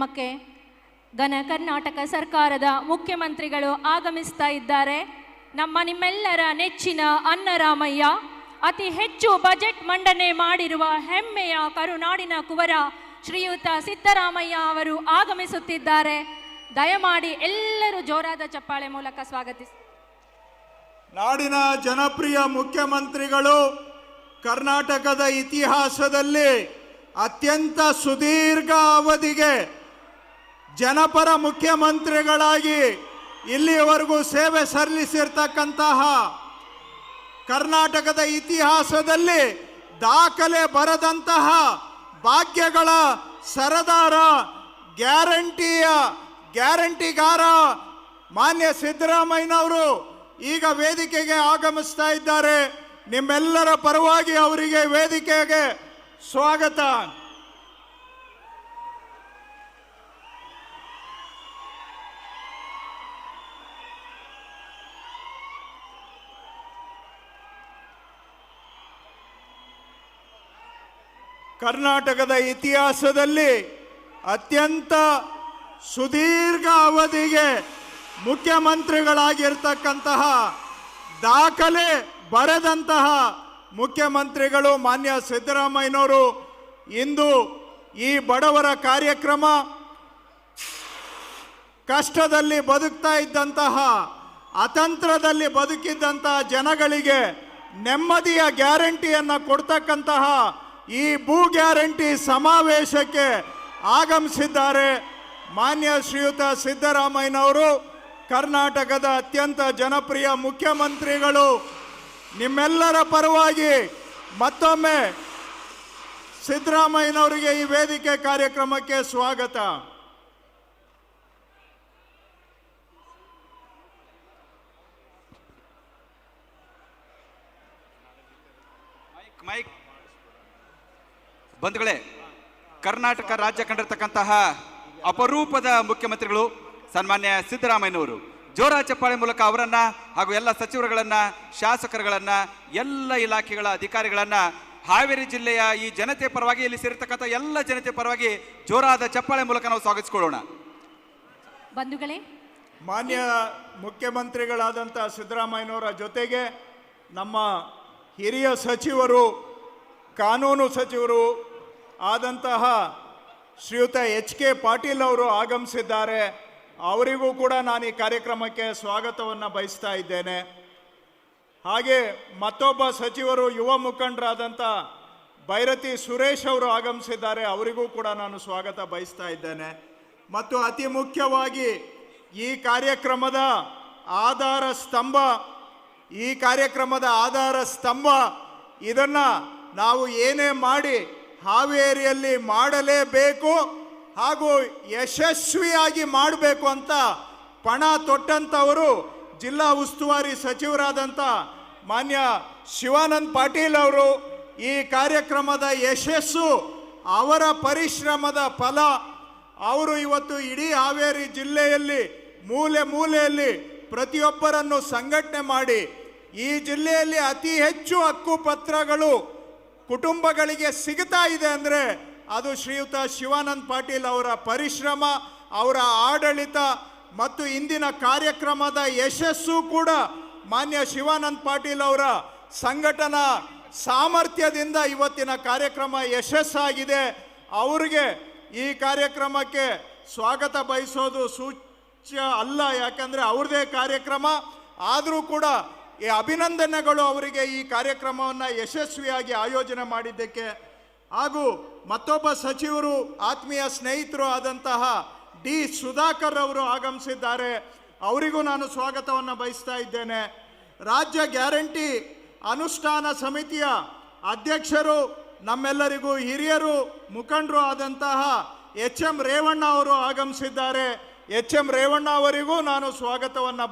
ಕಾರ್ಯಕ್ರಮಕ್ಕೆ ಘನ ಕರ್ನಾಟಕ ಸರ್ಕಾರದ ಮುಖ್ಯಮಂತ್ರಿಗಳು ಆಗಮಿಸ್ತಾ ಇದ್ದಾರೆ. ನಮ್ಮ ನಿಮ್ಮೆಲ್ಲರ ನೆಚ್ಚಿನ ಅನ್ನರಾಮಯ್ಯ ಅತಿ ಹೆಚ್ಚು ಬಜೆಟ್ ಮಂಡನೆ ಮಾಡಿರುವ ಹೆಮ್ಮೆಯ ಕರುನಾಡಿನ ಕುವರ ಶ್ರೀಯುತ ಸಿದ್ದರಾಮಯ್ಯ ಅವರು ಆಗಮಿಸುತ್ತಿದ್ದಾರೆ. ದಯಮಾಡಿ ಎಲ್ಲರೂ ಜೋರಾದ ಚಪ್ಪಾಳೆ ಮೂಲಕ ಸ್ವಾಗತಿಸಿ ನಾಡಿನ ಜನಪ್ರಿಯ ಮುಖ್ಯಮಂತ್ರಿಗಳು ಕರ್ನಾಟಕದ ಇತಿಹಾಸದಲ್ಲಿ ಅತ್ಯಂತ ಸುದೀರ್ಘ ಅವಧಿಗೆ ಜನಪರ ಮುಖ್ಯಮಂತ್ರಿಗಳಾಗಿ ಇಲ್ಲಿಯವರೆಗೂ ಸೇವೆ ಸಲ್ಲಿಸಿರ್ತಕ್ಕಂತಹ ಕರ್ನಾಟಕದ ಇತಿಹಾಸದಲ್ಲಿ ದಾಖಲೆ ಬರದಂತಹ ಭಾಗ್ಯಗಳ ಸರದಾರ ಗ್ಯಾರಂಟಿಯ ಗ್ಯಾರಂಟಿಗಾರ ಮಾನ್ಯ ಸಿದ್ದರಾಮಯ್ಯನವರು ಈಗ ವೇದಿಕೆಗೆ ಆಗಮಿಸ್ತಾ ಇದ್ದಾರೆ. ನಿಮ್ಮೆಲ್ಲರ ಪರವಾಗಿ ಅವರಿಗೆ ವೇದಿಕೆಗೆ ಸ್ವಾಗತ. ಕರ್ನಾಟಕದ ಇತಿಹಾಸದಲ್ಲಿ ಅತ್ಯಂತ ಸುದೀರ್ಘ ಅವಧಿಗೆ ಮುಖ್ಯಮಂತ್ರಿಗಳಾಗಿರ್ತಕ್ಕಂತಹ ದಾಖಲೆ ಬರೆದಂತಹ ಮುಖ್ಯಮಂತ್ರಿಗಳು ಮಾನ್ಯ ಸಿದ್ದರಾಮಯ್ಯನವರು. ಇಂದು ಈ ಬಡವರ ಕಾರ್ಯಕ್ರಮ ಕಷ್ಟದಲ್ಲಿ ಬದುಕ್ತಾ ಇದ್ದಂತಹ, ಅತಂತ್ರದಲ್ಲಿ ಬದುಕಿದ್ದಂತಹ ಜನಗಳಿಗೆ ನೆಮ್ಮದಿಯ ಗ್ಯಾರಂಟಿಯನ್ನು ಕೊಡ್ತಕ್ಕಂತಹ ಈ ಭೂ ಗ್ಯಾರಂಟಿ ಸಮಾವೇಶಕ್ಕೆ ಆಗಮಿಸಿದ್ದಾರೆ ಮಾನ್ಯ ಶ್ರೀಯುತ ಸಿದ್ದರಾಮಯ್ಯನವರು, ಕರ್ನಾಟಕದ ಅತ್ಯಂತ ಜನಪ್ರಿಯ ಮುಖ್ಯಮಂತ್ರಿಗಳು. ನಿಮ್ಮೆಲ್ಲರ ಪರವಾಗಿ ಮತ್ತೊಮ್ಮೆ ಸಿದ್ದರಾಮಯ್ಯನವರಿಗೆ ಈ ವೇದಿಕೆ ಕಾರ್ಯಕ್ರಮಕ್ಕೆ ಸ್ವಾಗತ. ಮೈಕ್ ಬಂಧುಗಳೇ ಕರ್ನಾಟಕ ರಾಜ್ಯ ಕಂಡಿರ್ತಕ್ಕಂತಹ ಅಪರೂಪದ ಮುಖ್ಯಮಂತ್ರಿಗಳು ಸನ್ಮಾನ್ಯ ಸಿದ್ದರಾಮಯ್ಯನವರು. ಜೋರ ಚಪ್ಪಾಳೆ ಮೂಲಕ ಅವರನ್ನ ಹಾಗೂ ಎಲ್ಲ ಸಚಿವರುಗಳನ್ನ ಶಾಸಕರುಗಳನ್ನ ಎಲ್ಲ ಇಲಾಖೆಗಳ ಅಧಿಕಾರಿಗಳನ್ನ ಹಾವೇರಿ ಜಿಲ್ಲೆಯ ಈ ಜನತೆ ಪರವಾಗಿ ಇಲ್ಲಿ ಸೇರಿರ್ತಕ್ಕಂಥ ಎಲ್ಲ ಜನತೆ ಪರವಾಗಿ ಜೋರಾದ ಚಪ್ಪಾಳೆ ಮೂಲಕ ನಾವು ಸ್ವಾಗತಿಸಿಕೊಳ್ಳೋಣ. ಬಂಧುಗಳೇ ಮಾನ್ಯ ಮುಖ್ಯಮಂತ್ರಿಗಳಾದಂಥ ಸಿದ್ದರಾಮಯ್ಯನವರ ಜೊತೆಗೆ ನಮ್ಮ ಹಿರಿಯ ಸಚಿವರು ಕಾನೂನು ಸಚಿವರು ಆದಂತಹ ಶ್ರೀಯುತ ಎಚ್ ಕೆ ಪಾಟೀಲ್ ಅವರು ಆಗಮಿಸಿದ್ದಾರೆ. ಅವರಿಗೂ ಕೂಡ ನಾನು ಈ ಕಾರ್ಯಕ್ರಮಕ್ಕೆ ಸ್ವಾಗತವನ್ನು ಬಯಸ್ತಾ ಇದ್ದೇನೆ. ಹಾಗೆ ಮತ್ತೊಬ್ಬ ಸಚಿವರು, ಯುವ ಮುಖಂಡರಾದಂಥ ಭೈರತಿ ಸುರೇಶ್ ಅವರು ಆಗಮಿಸಿದ್ದಾರೆ. ಅವರಿಗೂ ಕೂಡ ನಾನು ಸ್ವಾಗತ ಬಯಸ್ತಾ ಇದ್ದೇನೆ. ಮತ್ತು ಅತಿ ಮುಖ್ಯವಾಗಿ ಈ ಕಾರ್ಯಕ್ರಮದ ಆಧಾರ ಸ್ತಂಭ, ಈ ಕಾರ್ಯಕ್ರಮದ ಆಧಾರ ಸ್ತಂಭ, ಇದನ್ನು ನಾವು ಏನೇ ಮಾಡಿ ಹಾವೇರಿಯಲ್ಲಿ ಮಾಡಲೇಬೇಕು ಹಾಗೂ ಯಶಸ್ವಿಯಾಗಿ ಮಾಡಬೇಕು ಅಂತ ಪಣ ತೊಟ್ಟಂಥವರು ಜಿಲ್ಲಾ ಉಸ್ತುವಾರಿ ಸಚಿವರಾದಂಥ ಮಾನ್ಯ ಶಿವಾನಂದ್ ಪಾಟೀಲ್ ಅವರು ಈ ಕಾರ್ಯಕ್ರಮದ ಯಶಸ್ಸು ಅವರ ಪರಿಶ್ರಮದ ಫಲ. ಅವರು ಇವತ್ತು ಇಡೀ ಹಾವೇರಿ ಜಿಲ್ಲೆಯಲ್ಲಿ ಮೂಲೆ ಮೂಲೆಯಲ್ಲಿ ಪ್ರತಿಯೊಬ್ಬರನ್ನು ಸಂಘಟನೆ ಮಾಡಿ ಈ ಜಿಲ್ಲೆಯಲ್ಲಿ ಅತಿ ಹೆಚ್ಚು ಹಕ್ಕುಪತ್ರಗಳು ಕುಟುಂಬಗಳಿಗೆ ಸಿಗ್ತಾ ಇದೆ ಅಂದರೆ ಅದು ಶ್ರೀಯುತ ಶಿವಾನಂದ್ ಪಾಟೀಲ್ ಅವರ ಪರಿಶ್ರಮ, ಅವರ ಆಡಳಿತ ಮತ್ತು ಇಂದಿನ ಕಾರ್ಯಕ್ರಮದ ಯಶಸ್ಸು ಕೂಡ ಮಾನ್ಯ ಶಿವಾನಂದ್ ಪಾಟೀಲ್ ಅವರ ಸಂಘಟನಾ ಸಾಮರ್ಥ್ಯದಿಂದ ಇವತ್ತಿನ ಕಾರ್ಯಕ್ರಮ ಯಶಸ್ಸಾಗಿದೆ. ಅವರಿಗೆ ಈ ಕಾರ್ಯಕ್ರಮಕ್ಕೆ ಸ್ವಾಗತ ಬಯಸೋದು ಸೂಚ್ಯ ಅಲ್ಲ, ಯಾಕಂದರೆ ಅವ್ರದೇ ಕಾರ್ಯಕ್ರಮ. ಆದರೂ ಕೂಡ ಈ ಅಭಿನಂದನೆಗಳು ಅವರಿಗೆ ಈ ಕಾರ್ಯಕ್ರಮವನ್ನು ಯಶಸ್ವಿಯಾಗಿ ಆಯೋಜನೆ ಮಾಡಿದ್ದಕ್ಕೆ. ಹಾಗೂ ಮತ್ತೊಬ್ಬ ಸಚಿವರು, ಆತ್ಮೀಯ ಸ್ನೇಹಿತರು ಆದಂತಹ ಡಿ ಸುಧಾಕರ್ ಅವರು ಆಗಮಿಸಿದ್ದಾರೆ. ಅವರಿಗೂ ನಾನು ಸ್ವಾಗತವನ್ನು ಬಯಸ್ತಾ ಇದ್ದೇನೆ. ರಾಜ್ಯ ಗ್ಯಾರಂಟಿ ಅನುಷ್ಠಾನ ಸಮಿತಿಯ ಅಧ್ಯಕ್ಷರು, ನಮ್ಮೆಲ್ಲರಿಗೂ ಹಿರಿಯರು, ಮುಖಂಡರು ಆದಂತಹ ಎಚ್ ಎಂ ರೇವಣ್ಣ ಅವರು ಆಗಮಿಸಿದ್ದಾರೆ. ಎಚ್ ಎಂ ರೇವಣ್ಣ ಅವರಿಗೂ ನಾನು ಸ್ವಾಗತವನ್ನು